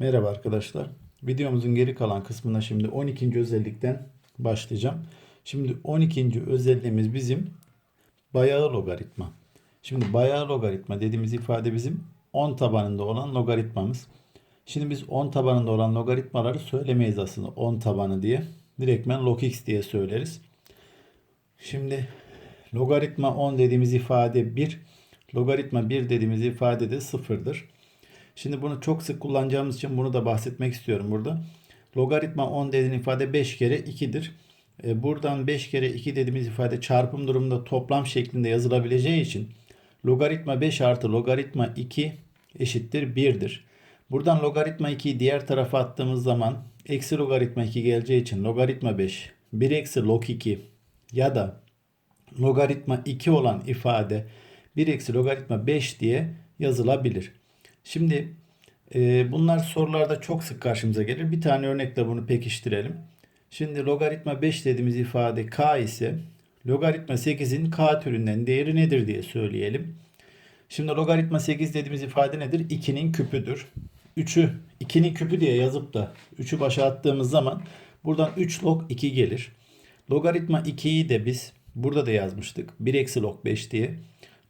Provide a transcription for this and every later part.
Merhaba arkadaşlar. Videomuzun geri kalan kısmına şimdi 12. özellikten başlayacağım. Şimdi 12. özelliğimiz bizim bayağı logaritma. Şimdi bayağı logaritma dediğimiz ifade bizim 10 tabanında olan logaritmamız. Şimdi biz 10 tabanında olan logaritmaları söylemeyiz aslında 10 tabanı diye. Direktmen log x diye söyleriz. Şimdi logaritma 10 dediğimiz ifade 1, logaritma 1 dediğimiz ifade de 0'dır. Şimdi bunu çok sık kullanacağımız için bunu da bahsetmek istiyorum burada. Logaritma 10 dediğin ifade 5 kere 2'dir. E, buradan 5 kere 2 dediğimiz ifade çarpım durumunda toplam şeklinde yazılabileceği için logaritma 5 artı logaritma 2 eşittir 1'dir. Buradan logaritma 2'yi diğer tarafa attığımız zaman eksi logaritma 2 geleceği için logaritma 5 1 eksi log 2 ya da logaritma 2 olan ifade 1 eksi logaritma 5 diye yazılabilir. Şimdi e, bunlar sorularda çok sık karşımıza gelir. Bir tane örnekle bunu pekiştirelim. Şimdi logaritma 5 dediğimiz ifade k ise logaritma 8'in k türünden değeri nedir diye söyleyelim. Şimdi logaritma 8 dediğimiz ifade nedir? 2'nin küpüdür. 3'ü 2'nin küpü diye yazıp da 3'ü başa attığımız zaman buradan 3 log 2 gelir. Logaritma 2'yi de biz burada da yazmıştık. 1 eksi log 5 diye.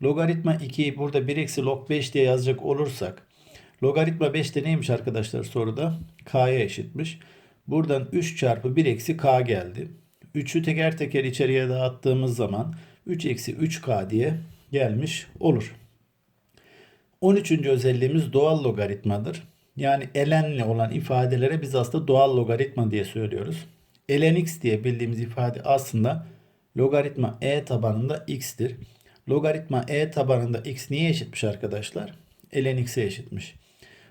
Logaritma 2'yi burada 1 eksi log 5 diye yazacak olursak logaritma 5 de neymiş arkadaşlar soruda? K'ya eşitmiş. Buradan 3 çarpı 1 eksi K geldi. 3'ü teker teker içeriye dağıttığımız zaman 3 eksi 3K diye gelmiş olur. 13. özelliğimiz doğal logaritmadır. Yani elenle olan ifadelere biz aslında doğal logaritma diye söylüyoruz. ln x diye bildiğimiz ifade aslında logaritma e tabanında x'tir. Logaritma e tabanında x niye eşitmiş arkadaşlar? ln x'e eşitmiş.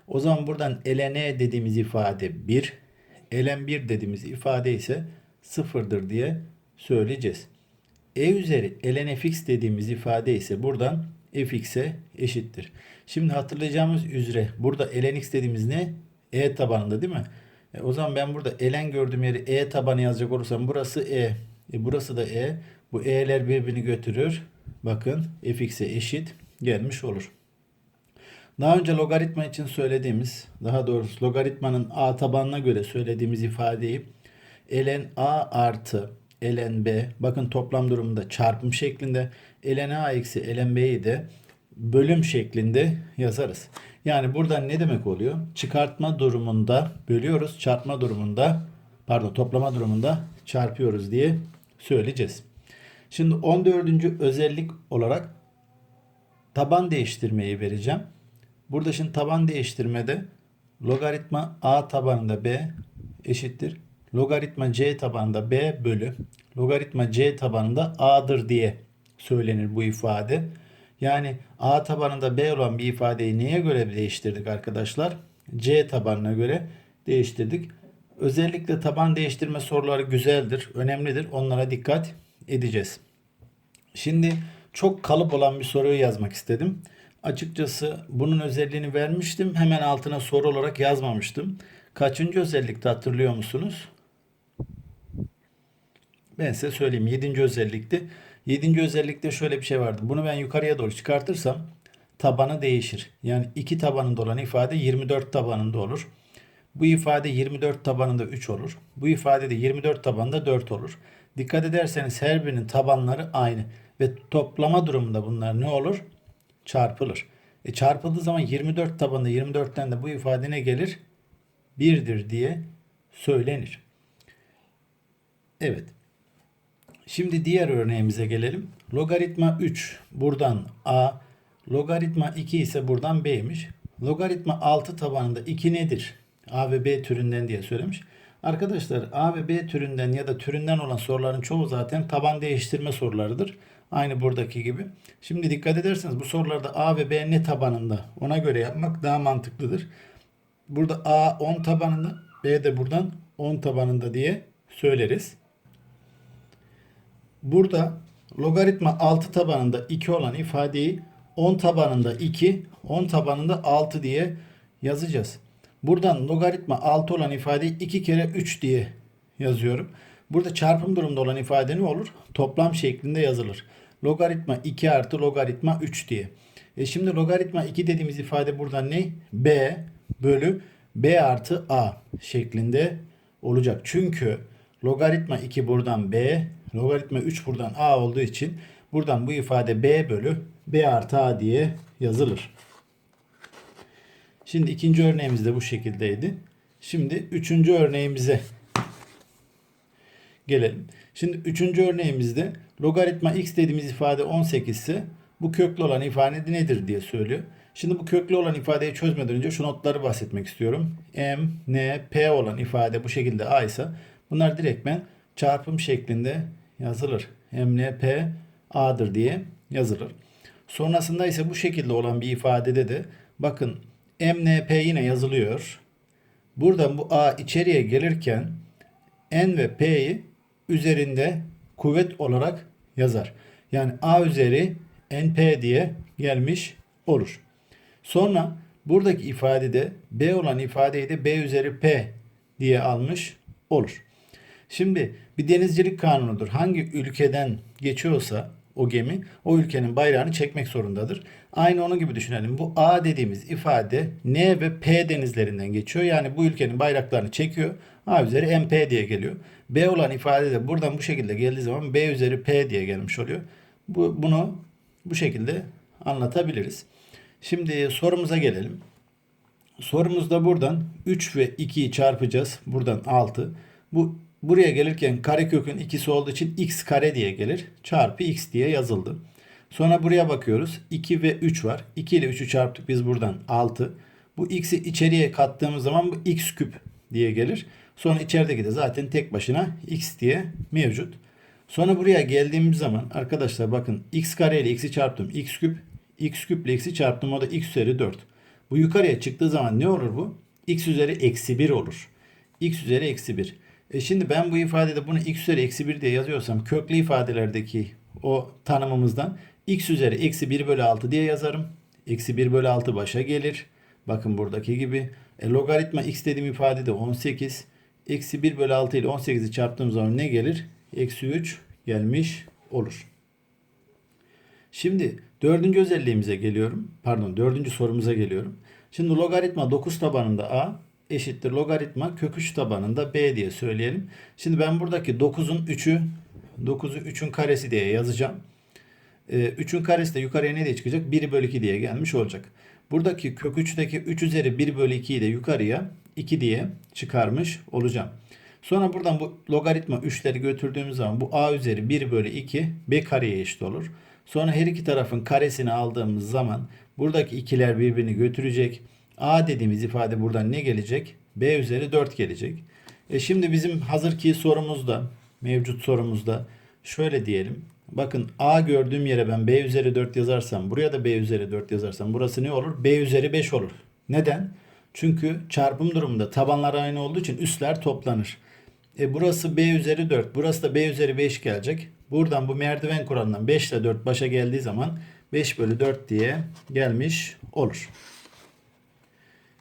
O zaman buradan ln dediğimiz ifade 1, ln 1 dediğimiz ifade ise 0'dır diye söyleyeceğiz. e üzeri ln fx dediğimiz ifade ise buradan fx'e eşittir. Şimdi hatırlayacağımız üzere burada ln x dediğimiz ne? E tabanında değil mi? E, o zaman ben burada ln gördüğüm yeri e tabanı yazacak olursam burası e. e burası da e. Bu e'ler birbirini götürür. Bakın fx'e eşit gelmiş olur. Daha önce logaritma için söylediğimiz, daha doğrusu logaritmanın a tabanına göre söylediğimiz ifadeyi ln a artı ln b, bakın toplam durumunda çarpım şeklinde, ln a eksi ln b'yi de bölüm şeklinde yazarız. Yani burada ne demek oluyor? Çıkartma durumunda bölüyoruz, çarpma durumunda, pardon toplama durumunda çarpıyoruz diye söyleyeceğiz. Şimdi 14. özellik olarak taban değiştirmeyi vereceğim. Burada şimdi taban değiştirmede logaritma a tabanında b eşittir. Logaritma c tabanında b bölü logaritma c tabanında a'dır diye söylenir bu ifade. Yani a tabanında b olan bir ifadeyi neye göre değiştirdik arkadaşlar? c tabanına göre değiştirdik. Özellikle taban değiştirme soruları güzeldir, önemlidir. Onlara dikkat edeceğiz. Şimdi çok kalıp olan bir soruyu yazmak istedim. Açıkçası bunun özelliğini vermiştim. Hemen altına soru olarak yazmamıştım. Kaçıncı özellikte hatırlıyor musunuz? Ben size söyleyeyim. Yedinci özellikti. Yedinci özellikte şöyle bir şey vardı. Bunu ben yukarıya doğru çıkartırsam tabanı değişir. Yani iki tabanında olan ifade 24 tabanında olur. Bu ifade 24 tabanında 3 olur. Bu ifade de 24 tabanında 4 olur. Dikkat ederseniz her birinin tabanları aynı. Ve toplama durumunda bunlar ne olur? Çarpılır. E çarpıldığı zaman 24 tabanında 24'ten de bu ifade ne gelir? 1'dir diye söylenir. Evet. Şimdi diğer örneğimize gelelim. Logaritma 3 buradan a, logaritma 2 ise buradan b'ymiş. Logaritma 6 tabanında 2 nedir? A ve B türünden diye söylemiş. Arkadaşlar A ve B türünden ya da türünden olan soruların çoğu zaten taban değiştirme sorularıdır. Aynı buradaki gibi. Şimdi dikkat ederseniz bu sorularda A ve B ne tabanında ona göre yapmak daha mantıklıdır. Burada A 10 tabanında B de buradan 10 tabanında diye söyleriz. Burada logaritma 6 tabanında 2 olan ifadeyi 10 tabanında 2, 10 tabanında 6 diye yazacağız. Buradan logaritma 6 olan ifadeyi 2 kere 3 diye yazıyorum. Burada çarpım durumda olan ifade ne olur? Toplam şeklinde yazılır. Logaritma 2 artı logaritma 3 diye. E şimdi logaritma 2 dediğimiz ifade burada ne? B bölü b artı a şeklinde olacak. Çünkü logaritma 2 buradan b, logaritma 3 buradan a olduğu için buradan bu ifade b bölü b artı a diye yazılır. Şimdi ikinci örneğimiz de bu şekildeydi. Şimdi üçüncü örneğimize gelelim. Şimdi üçüncü örneğimizde logaritma x dediğimiz ifade 18 ise bu köklü olan ifade nedir diye söylüyor. Şimdi bu köklü olan ifadeyi çözmeden önce şu notları bahsetmek istiyorum. M, N, P olan ifade bu şekilde A ise bunlar direktmen çarpım şeklinde yazılır. M, N, P, A'dır diye yazılır. Sonrasında ise bu şekilde olan bir ifadede de bakın M, N, P yine yazılıyor. Buradan bu A içeriye gelirken N ve P'yi üzerinde kuvvet olarak yazar. Yani A üzeri NP diye gelmiş olur. Sonra buradaki ifadede B olan ifadeyi de B üzeri P diye almış olur. Şimdi bir denizcilik kanunudur. Hangi ülkeden geçiyorsa o gemi o ülkenin bayrağını çekmek zorundadır. Aynı onun gibi düşünelim. Bu A dediğimiz ifade N ve P denizlerinden geçiyor. Yani bu ülkenin bayraklarını çekiyor. A üzeri MP diye geliyor. B olan ifade de buradan bu şekilde geldiği zaman B üzeri P diye gelmiş oluyor. Bu, bunu bu şekilde anlatabiliriz. Şimdi sorumuza gelelim. Sorumuzda buradan 3 ve 2'yi çarpacağız. Buradan 6. Bu buraya gelirken karekökün ikisi olduğu için x kare diye gelir. Çarpı x diye yazıldı. Sonra buraya bakıyoruz. 2 ve 3 var. 2 ile 3'ü çarptık biz buradan 6. Bu x'i içeriye kattığımız zaman bu x küp diye gelir. Sonra içerideki de zaten tek başına x diye mevcut. Sonra buraya geldiğimiz zaman arkadaşlar bakın x kare ile x'i çarptım. x küp x küp ile x'i çarptım o da x üzeri 4. Bu yukarıya çıktığı zaman ne olur bu? x üzeri eksi 1 olur. x üzeri eksi 1. E şimdi ben bu ifadede bunu x üzeri eksi 1 diye yazıyorsam köklü ifadelerdeki o tanımımızdan x üzeri eksi 1 bölü 6 diye yazarım. Eksi 1 bölü 6 başa gelir. Bakın buradaki gibi. E, logaritma x dediğim ifadede 18. Eksi 1 bölü 6 ile 18'i çarptığım zaman ne gelir? Eksi 3 gelmiş olur. Şimdi dördüncü özelliğimize geliyorum. Pardon dördüncü sorumuza geliyorum. Şimdi logaritma 9 tabanında a eşittir logaritma kök 3 tabanında b diye söyleyelim. Şimdi ben buradaki 9'un 3'ü 9'u 3'ün karesi diye yazacağım. Ee, 3'ün karesi de yukarıya ne diye çıkacak? 1 bölü 2 diye gelmiş olacak. Buradaki kök 3'teki 3 üzeri 1 bölü 2'yi de yukarıya 2 diye çıkarmış olacağım. Sonra buradan bu logaritma 3'leri götürdüğümüz zaman bu a üzeri 1 bölü 2 b kareye eşit olur. Sonra her iki tarafın karesini aldığımız zaman buradaki ikiler birbirini götürecek. A dediğimiz ifade buradan ne gelecek? b üzeri 4 gelecek. E şimdi bizim hazırki sorumuzda, mevcut sorumuzda şöyle diyelim. Bakın a gördüğüm yere ben b üzeri 4 yazarsam, buraya da b üzeri 4 yazarsam burası ne olur? b üzeri 5 olur. Neden? Çünkü çarpım durumunda tabanlar aynı olduğu için üstler toplanır. E burası b üzeri 4. Burası da b üzeri 5 gelecek. Buradan bu merdiven kuralından 5 ile 4 başa geldiği zaman 5 bölü 4 diye gelmiş olur.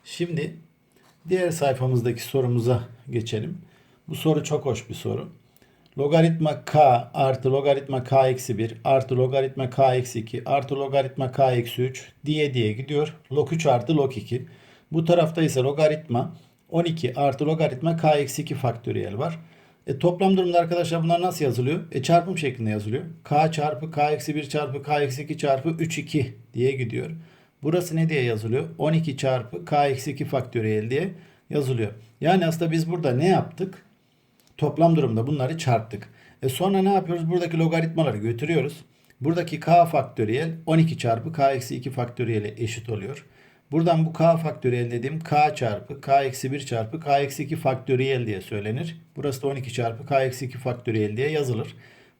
Şimdi diğer sayfamızdaki sorumuza geçelim. Bu soru çok hoş bir soru. Logaritma k artı logaritma k eksi 1 artı logaritma k eksi 2 artı logaritma k eksi 3 diye diye gidiyor. Log 3 artı log 2. Bu tarafta ise logaritma 12 artı logaritma k eksi 2 faktöriyel var. E, toplam durumda arkadaşlar bunlar nasıl yazılıyor? E, çarpım şeklinde yazılıyor. k çarpı k eksi 1 çarpı k eksi 2 çarpı 3 2 diye gidiyor. Burası ne diye yazılıyor? 12 çarpı k eksi 2 faktöriyel diye yazılıyor. Yani aslında biz burada ne yaptık? Toplam durumda bunları çarptık. E sonra ne yapıyoruz? Buradaki logaritmaları götürüyoruz. Buradaki k faktöriyel 12 çarpı k eksi 2 faktöriyele eşit oluyor. Buradan bu k faktöriyel dediğim k çarpı k eksi 1 çarpı k eksi 2 faktöriyel diye söylenir. Burası da 12 çarpı k eksi 2 faktöriyel diye yazılır.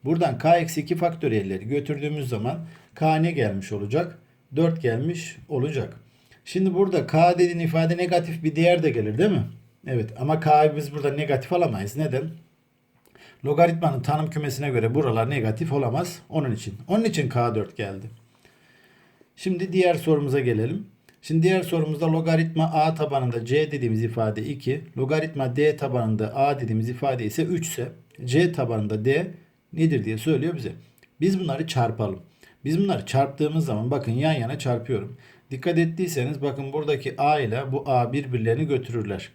Buradan k eksi 2 faktöriyelleri götürdüğümüz zaman k ne gelmiş olacak? 4 gelmiş olacak. Şimdi burada k dediğin ifade negatif bir değer de gelir değil mi? Evet ama k'yı biz burada negatif alamayız. Neden? Logaritmanın tanım kümesine göre buralar negatif olamaz. Onun için. Onun için k4 geldi. Şimdi diğer sorumuza gelelim. Şimdi diğer sorumuzda logaritma a tabanında c dediğimiz ifade 2, logaritma d tabanında a dediğimiz ifade ise 3 ise c tabanında d nedir diye söylüyor bize. Biz bunları çarpalım. Biz bunları çarptığımız zaman bakın yan yana çarpıyorum. Dikkat ettiyseniz bakın buradaki A ile bu A birbirlerini götürürler.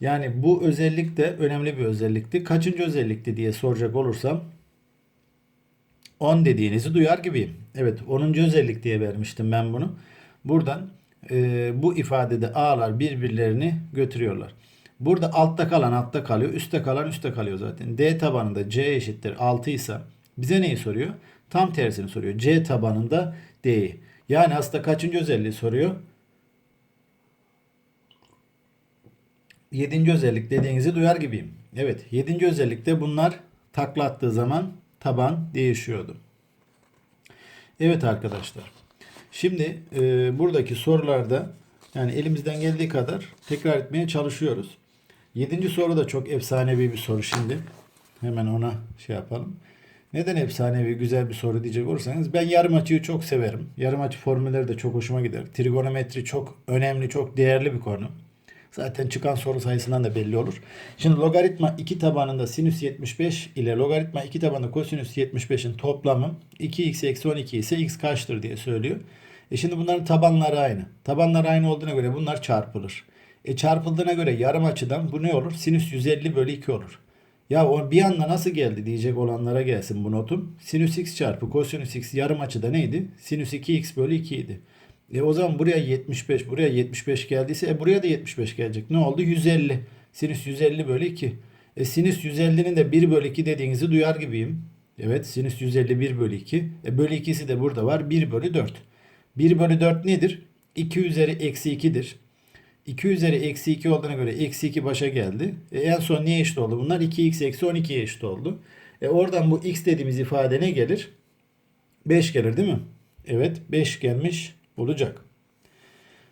Yani bu özellik de önemli bir özellikti. Kaçıncı özellikti diye soracak olursam 10 dediğinizi duyar gibiyim. Evet 10. özellik diye vermiştim ben bunu. Buradan e, bu ifadede A'lar birbirlerini götürüyorlar. Burada altta kalan altta kalıyor. Üstte kalan üstte kalıyor zaten. D tabanında C eşittir 6 ise bize neyi soruyor? Tam tersini soruyor. C tabanında D'yi. Yani aslında kaçıncı özelliği soruyor? Yedinci özellik dediğinizi duyar gibiyim. Evet, yedinci özellikte bunlar takla attığı zaman taban değişiyordu. Evet arkadaşlar. Şimdi e, buradaki sorularda yani elimizden geldiği kadar tekrar etmeye çalışıyoruz. Yedinci soru da çok efsanevi bir soru şimdi. Hemen ona şey yapalım. Neden efsanevi güzel bir soru diyecek olursanız ben yarım açıyı çok severim. Yarım açı formülleri de çok hoşuma gider. Trigonometri çok önemli, çok değerli bir konu. Zaten çıkan soru sayısından da belli olur. Şimdi logaritma 2 tabanında sinüs 75 ile logaritma 2 tabanında kosinüs 75'in toplamı 2x eksi 12 ise x kaçtır diye söylüyor. E şimdi bunların tabanları aynı. Tabanları aynı olduğuna göre bunlar çarpılır. E çarpıldığına göre yarım açıdan bu ne olur? Sinüs 150 bölü 2 olur. Ya o bir anda nasıl geldi diyecek olanlara gelsin bu notum. Sinüs x çarpı kosinüs x yarım açıda neydi? Sinüs 2x bölü 2 idi. E o zaman buraya 75, buraya 75 geldiyse e buraya da 75 gelecek. Ne oldu? 150. Sinüs 150 bölü 2. E sinüs 150'nin de 1 bölü 2 dediğinizi duyar gibiyim. Evet sinüs 150 1 bölü 2. E bölü 2'si de burada var 1 bölü 4. 1 bölü 4 nedir? 2 üzeri eksi 2'dir. 2 üzeri eksi 2 olduğuna göre eksi 2 başa geldi. E en son niye eşit oldu? Bunlar 2x eksi 12'ye eşit oldu. E oradan bu x dediğimiz ifade ne gelir? 5 gelir değil mi? Evet 5 gelmiş olacak.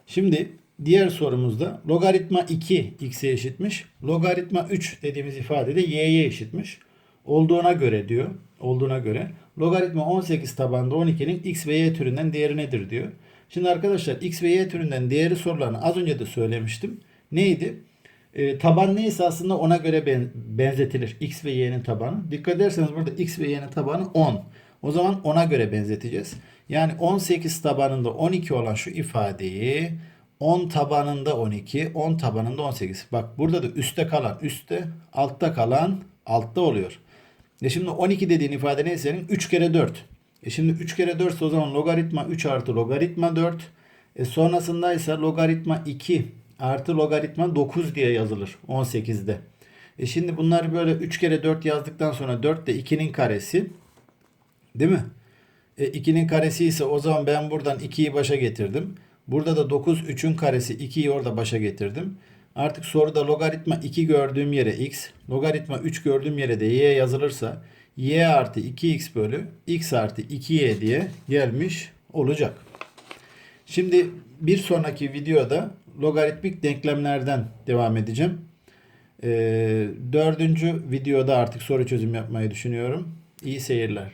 Şimdi diğer sorumuzda logaritma 2 x'e eşitmiş. Logaritma 3 dediğimiz ifade de y'ye eşitmiş. Olduğuna göre diyor. Olduğuna göre logaritma 18 tabanda 12'nin x ve y türünden değeri nedir diyor. Şimdi arkadaşlar x ve y türünden değeri sorularını az önce de söylemiştim. Neydi? E, taban neyse aslında ona göre ben, benzetilir. x ve y'nin tabanı. Dikkat ederseniz burada x ve y'nin tabanı 10. O zaman ona göre benzeteceğiz. Yani 18 tabanında 12 olan şu ifadeyi 10 tabanında 12, 10 tabanında 18. Bak burada da üstte kalan üstte, altta kalan altta oluyor. E şimdi 12 dediğin ifade ne senin? 3 kere 4. E şimdi 3 kere 4 ise o zaman logaritma 3 artı logaritma 4. E sonrasında ise logaritma 2 artı logaritma 9 diye yazılır 18'de. E şimdi bunları böyle 3 kere 4 yazdıktan sonra 4 de 2'nin karesi. Değil mi? E, 2'nin karesi ise o zaman ben buradan 2'yi başa getirdim. Burada da 9 3'ün karesi 2'yi orada başa getirdim. Artık soruda logaritma 2 gördüğüm yere x, logaritma 3 gördüğüm yere de y yazılırsa y artı 2x bölü x artı 2y diye gelmiş olacak. Şimdi bir sonraki videoda logaritmik denklemlerden devam edeceğim. Ee, dördüncü videoda artık soru çözüm yapmayı düşünüyorum. İyi seyirler.